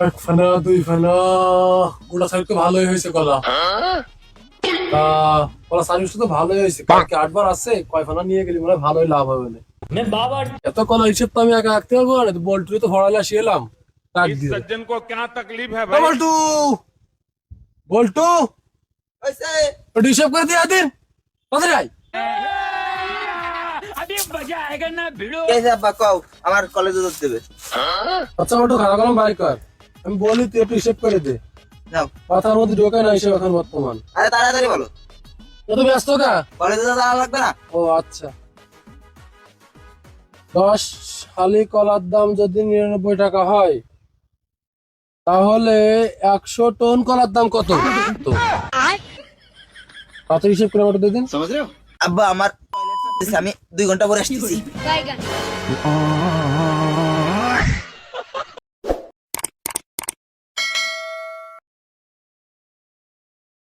এক ফেনা দুই ফেনা গোটা সাইড তো ভালোই হয়েছে গলা। গলা সার্ভিস তো ভালোই হয়েছে। কালকে আটবার আছে কয় ফেনা নিয়ে গেলি মনে ভালোই লাভ হবে না এত কলা হিসেব তো আমি একা রাখতে পারব না বল্টু তো ফড়ালে আসি এলাম। ডাক দিয়ে। সজ্জন কো কেন তকলিফ হ্যায় বল্টু! বল্টু! ওইসে হিসেব করে দিয়ে দিন কোথায় যাই? কেসে আব্বা কও আমার কলেজে যেতে দেবে। আচ্ছা বল্টু খারাপ কলম বাই কর। আমি বলি তুই একটু হিসেব করে দে। যাও। মাথার মধ্যে ঢোকে না হিসেব এখন বর্তমান। আরে তাড়াতাড়ি বলো। এত ব্যস্ত কা? কলেজে যাওয়া লাগবে না? ও আচ্ছা। দশ শালি কলার দাম যদি নিরানব্বই টাকা হয় তাহলে একশো টন কলার দাম কত? কত হিসেব করে আমাকে দিয়ে দিন। আব্বা আমার আমি দুই ঘণ্টা পরে আসতেছি.